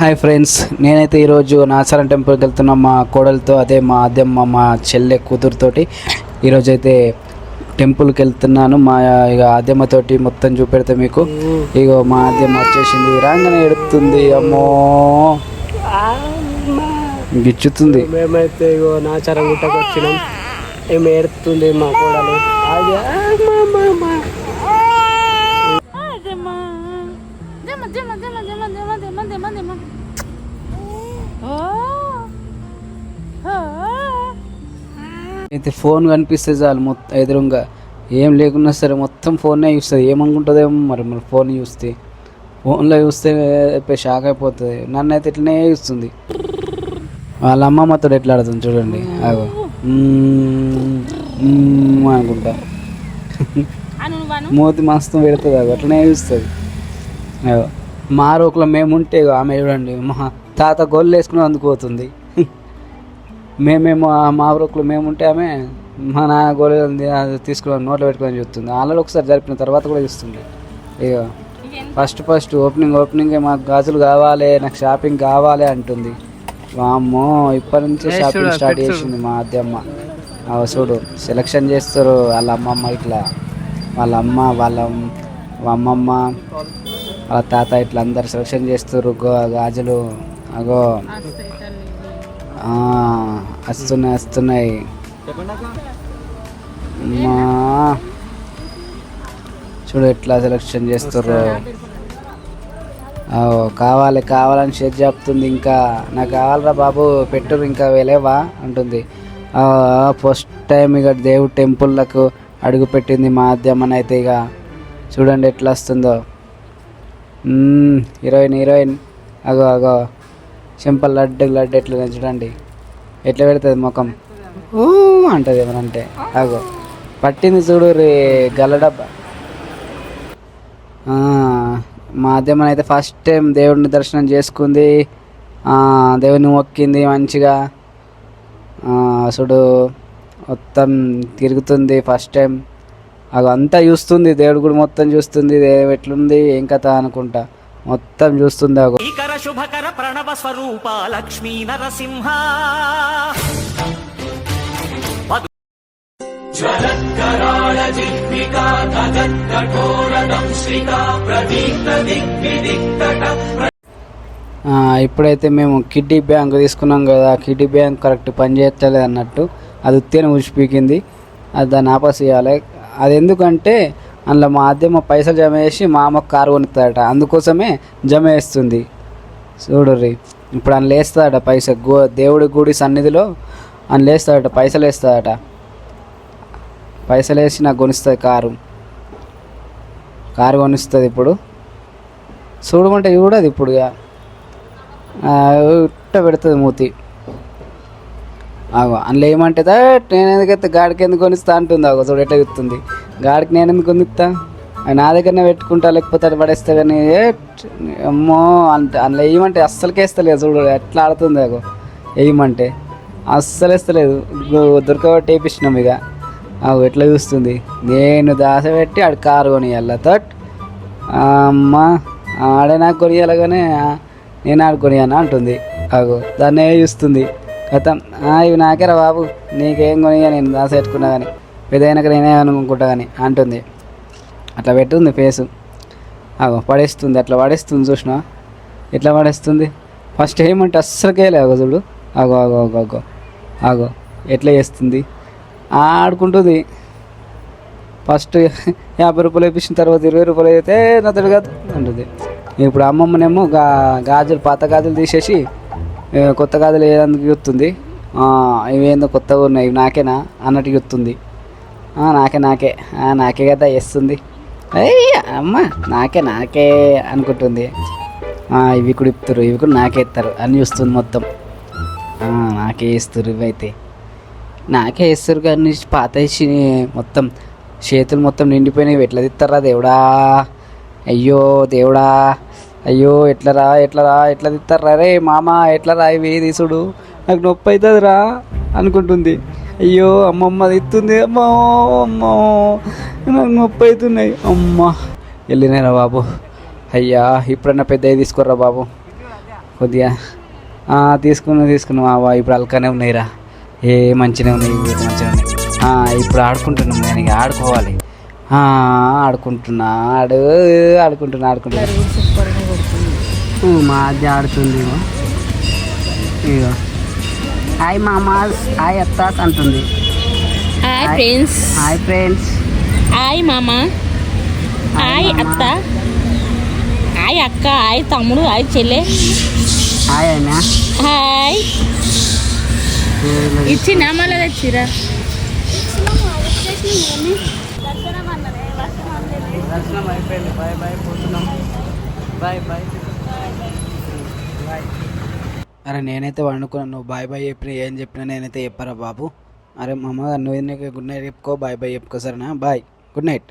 Hi friends నేనైతే ఈరోజు నాచారం టెంపుల్కి వెళ్తున్నా. మా కోడలతో అదే మా అద్దెమ్మ మా చెల్లె కూతురుతోటి ఈరోజు అయితే టెంపుల్కి వెళ్తున్నాను. మా ఇక అద్దెమ్మతోటి మొత్తం చూపెడితే మీకు. ఇగో మా అద్దెమ్మ వచ్చేసింది. రాగానే ఎడుతుంది అమ్మో. గిచ్చుతుంది. మేమైతే ఇగో నాచారం గుట్టకు వచ్చినాం. ఏమి ఏడుతుంది మా కోడలు? అయితే ఫోన్ కనిపిస్తే చాలు మొత్తం ఎదురుగా. ఏం లేకున్నా సరే మొత్తం ఫోన్నే చూస్తుంది. ఏమనుకుంటుందేమో మరి మరి ఫోన్ చూస్తే. ఫోన్లో చూస్తే షాక్ అయిపోతుంది. నన్ను అయితే ఇట్లనే చూస్తుంది. వాళ్ళ అమ్మమ్మతో ఎట్లా ఆడుతుంది చూడండి. అగో అనుకుంటా. మోతి మూతి మస్తు పెడుతుంది అగో అట్లనే చూస్తుంది. అగో మా రోకులో మేము ఉంటే ఆమె చూడండి. మహా. తాత గొల్లు వేసుకుని అందుకుపోతుంది మేమేమో మా రోకులో మేము ఉంటే ఆమె మా నాన్న అది తీసుకుని నోట్లో పెట్టుకొని చూస్తుంది. ఆల్రెడీ ఒకసారి జరిపిన తర్వాత కూడా చూస్తుంది ఇగో ఫస్ట్ ఫస్ట్ ఓపెనింగ్ ఓపెనింగ్ మాకు గాజులు కావాలి నాకు షాపింగ్ కావాలి అంటుంది. వామ్మో ఇప్పటి నుంచే షాపింగ్ స్టార్ట్ చేసింది మా అద్దెమ్మ. చూడు సెలక్షన్ చేస్తారు వాళ్ళ అమ్మమ్మ ఇట్లా. వాళ్ళ అమ్మ వాళ్ళ అమ్మమ్మ వాళ్ళ తాత ఇట్లా అందరు సెలక్షన్ చేస్తారు గాజులు. అగో. ఆ, వస్తున్నాయి వస్తున్నాయి. మా. చూడు ఎట్లా సెలక్షన్ చేస్తుర్రు. కావాలి కావాలని షేర్ చెప్తుంది ఇంకా. నాకు కావాలరా బాబు పెట్టురు ఇంకా వెళ్ళేవా అంటుంది. ఫస్ట్ టైం ఇక దేవుడు టెంపుల్లకు అడుగు పెట్టింది మా అయితే ఇక చూడండి ఎట్లా వస్తుందో. Heroine heroine. అగో అగో. సింపుల్ లడ్డు లడ్డు ఎట్లా చూడండి ఎట్లా పెడుతుంది ముఖం? ఊ అంటది ఏమనంటే అగో పట్టింది చూడు రే గల్లడబ్బా ఆ, మా అద్దెమ్మని అయితే ఫస్ట్ టైం దేవుడిని దర్శనం చేసుకుంది. దేవుడిని దేవుని మొక్కింది మంచిగా. ఆ, మొత్తం తిరుగుతుంది ఫస్ట్ టైం అది అంతా చూస్తుంది. దేవుడు కూడా మొత్తం చూస్తుంది. ఎట్లుంది? ఏం కథ అనుకుంటా. మొత్తం చూస్తుంది ఈకర శుభకర ప్రణవ స్వరూప లక్ష్మీ నరసింహ. ఇప్పుడైతే మేము కిడ్డీ బ్యాంక్ తీసుకున్నాం కదా కిడ్డీ బ్యాంక్ కరెక్ట్ పని చేయట్లేదు అన్నట్టు. అది ఉత్తేన ఊసిపీకింది అది దాన్ని ఆపస్ చేయాలి అది ఎందుకంటే అందులో మా అద్దెమ్మ పైసలు జమ చేసి మా అమ్మకు కారు కొనుస్తాడట అందుకోసమే జమ వేస్తుంది చూడర్రి. ఇప్పుడు అందులో లేస్తాడట పైసలు గో దేవుడి గుడి సన్నిధిలో అందులో లేస్తాడట పైసలు వేస్తాడట. పైసలు వేసి నాకు కొనిస్తుంది కారు. కారు కొనిస్తుంది ఇప్పుడు. చూడమంటే చూడదు ఇప్పుడు ఇక. ఇట్ట పెడుతుంది మూతి. అగో అందులో ఏమంటే నేను ఎందుకైతే గాడికి ఎందుకు కొనిస్తా అంటుంది అగో చూడు ఎట్లా చెప్తుంది గాడికి నేను ఎందుకు కొనిస్తా నా దగ్గరనే పెట్టుకుంటా లేకపోతే అటు పడేస్తా కానీ అమ్మో అంటే అందులో వేయమంటే అస్సలకే వేస్తలేదు చూడు ఎట్లా ఆడుతుంది అగో వేయమంటే అస్సలు వేస్తలేదు. ఇగో దొరకబట్టి వేపించినాం ఇక ఆగో ఎట్లా చూస్తుంది? నేను దాస పెట్టి ఆడు కారు కొనియాల తట్. అమ్మ ఆడే నాకు కొనియాలగానే నేను ఆడు కొనియాను అంటుంది. అగో దాన్నే చూస్తుంది. కథం. ఇవి నాకేరా బాబు నీకేం కొనియా నేను దాస పెట్టుకున్నా కానీ. పెద్దయినాక నేనే అనుకుంటా కానీ అంటుంది. అట్లా పెట్టుంది ఫేసు. అగో పడేస్తుంది అట్లా పడేస్తుంది చూసిన. ఎట్లా పడేస్తుంది? ఫస్ట్ ఏమంటే అస్సలకే లేవు చూడు. అగో అగో అగో అగో అగో ఎట్లా చేస్తుంది? ఆడుకుంటుంది. ఫస్ట్ యాభై రూపాయలు వేపించిన తర్వాత ఇరవై రూపాయలు అయితే నతడు కాదు అంటుంది. ఇప్పుడు అమ్మమ్మనేమో గా గాజులు పాత గాజులు తీసేసి కొత్త గాజులు ఏదందుకు చూస్తుంది. ఇవేందో కొత్తగా ఉన్నాయి నాకేనా అన్నట్టు చూస్తుంది. నాకే నాకే. నాకే కదా వేస్తుంది అమ్మ నాకే నాకే అనుకుంటుంది. ఇవి కూడా ఇస్తారు ఇవి కూడా నాకే ఇస్తారు అని చూస్తుంది మొత్తం. నాకే ఇస్తారు ఇవైతే. నాకే వేస్తారు కానీ పాత వేసి మొత్తం చేతులు మొత్తం నిండిపోయినాయి. ఎట్లా తిత్తారా దేవుడా? అయ్యో దేవుడా. అయ్యో ఎట్లరా ఎట్లరా ఎట్లా తిత్తారా రే మామ ఎట్లరా ఇవి? తీసుడు నాకు నొప్పి అవుతుంది రా అనుకుంటుంది. అయ్యో అమ్మమ్మ తిత్తుంది అమ్మో అమ్మో. నాకు నొప్పి అవుతున్నాయి. అమ్మ. వెళ్ళినారా బాబు. అయ్యా ఇప్పుడన్నా పెద్దవి తీసుకోర్రా బాబు. కొద్దిగా. తీసుకున్నా తీసుకున్నాం. అవ్వ ఇప్పుడు అల్కానే ఉన్నాయిరా ఏ మంచిగా ఉన్నాయి మంచిగా ఉన్నాయి. ఇప్పుడు ఆడుకుంటున్నాం నేను ఇక. ఆడుకోవాలి. ఆడుకుంటున్నా. ఆడు ఆడుకుంటున్నా ఆడుకుంటున్నా. ఊ, మా అద్దె ఆడుతుంది ఇగో. హాయ్ మామాస్ హాయ్ అత్తాస్ అంటుంది. Hi friends hi friends hi మామ హాయ్ అత్త. హాయ్ అక్క. హాయ్ తమ్ముడు. హాయ్ చెల్లె. హాయ్ అయినా హాయ్ ఇచ్చిన మళ్ళీ తెచ్చిరా? దర్శనం అయిపోయింది. బాయ్ బాయ్ పోతున్నాం. బాయ్ బాయ్ అరే నేనైతే వండుకున్నాను. నువ్వు బాయ్ బాయ్ చెప్పిన ఏం చెప్పినా నేనైతే చెప్పరా బాబు? అరే మామ నువ్వు గుడ్ నైట్ చెప్పుకో బాయ్ బాయ్ చెప్పుకో సరేనా? Bye good night